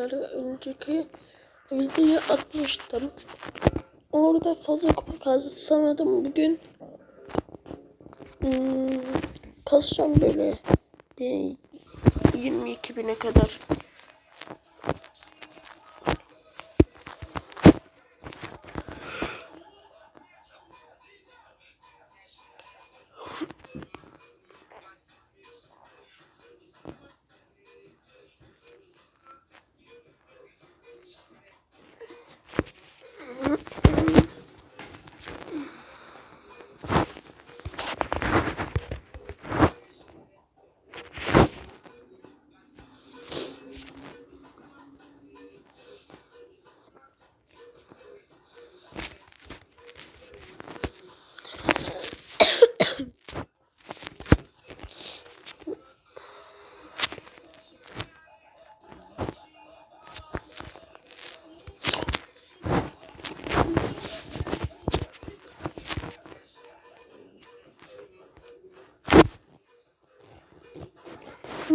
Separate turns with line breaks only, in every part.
arkadaşlar. Önceki videoyu atmıştım. Orada fazla kupa kazanamadım. Bugün hmm, kasacağım böyle bir 22 bine kadar.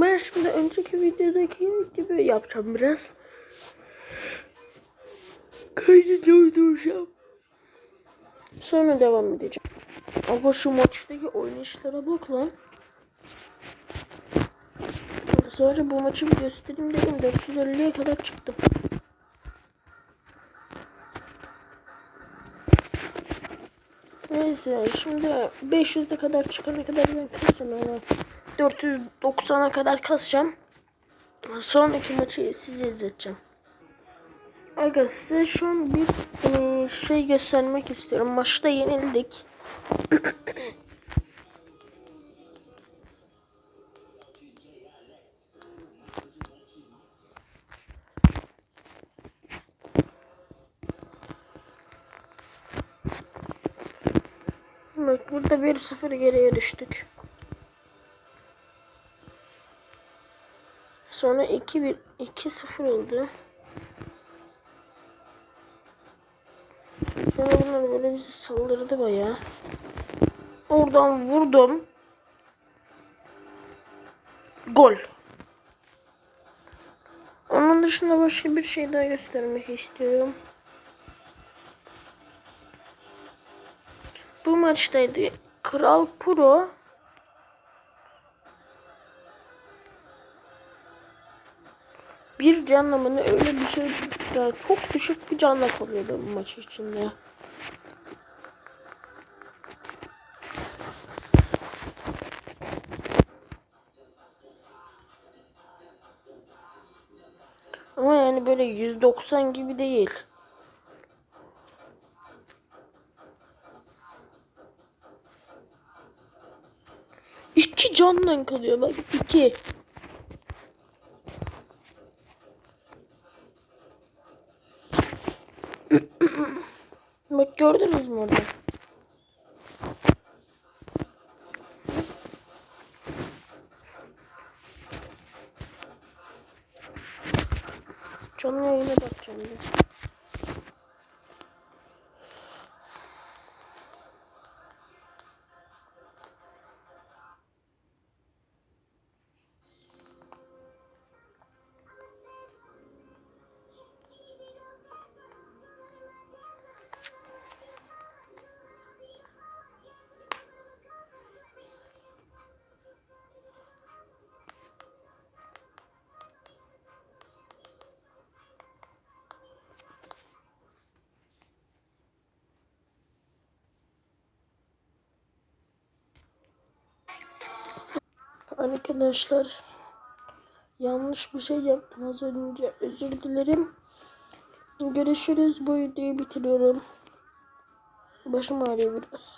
Ben şimdi önceki videodaki gibi yapacağım biraz. Kaydı durduracağım. Sonra devam edeceğim. Ama şu maçtaki oynayışlara bak lan. Sonra bu maçı bir göstereyim dedim. 450'ye kadar çıktım. Neyse şimdi 500'e kadar çıkana kadar ben kasım ama 490'a kadar kasacağım. Sonraki maçı size izleteceğim. Aga size şu an bir e, şey göstermek istiyorum. Maçta yenildik. Bak burada 1-0 geriye düştük. Sonra 2-1 2-0 oldu. Sonra bunlar böyle bizi saldırdı bayağı. Oradan vurdum. Gol. Onun dışında başka bir şey daha göstermek istiyorum. Bu maçtaydı. Kral Pro bir canla mı ne öyle bir şey ya çok düşük bir canla kalıyordu bu maç içinde. Ama yani böyle 190 gibi değil. İki canla kalıyor bak iki. Bak gördünüz mü orada? Canlı yayına bakacağım bir. Arkadaşlar yanlış bir şey yaptım az önce özür dilerim. Görüşürüz bu videoyu bitiriyorum. Başım ağrıyor biraz.